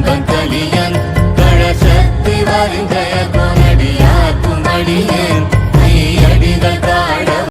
துன்பம் கலியன். கழசத்து வருங்கைய கொனடியாக்கும் அடியேன் ஐயடிகள்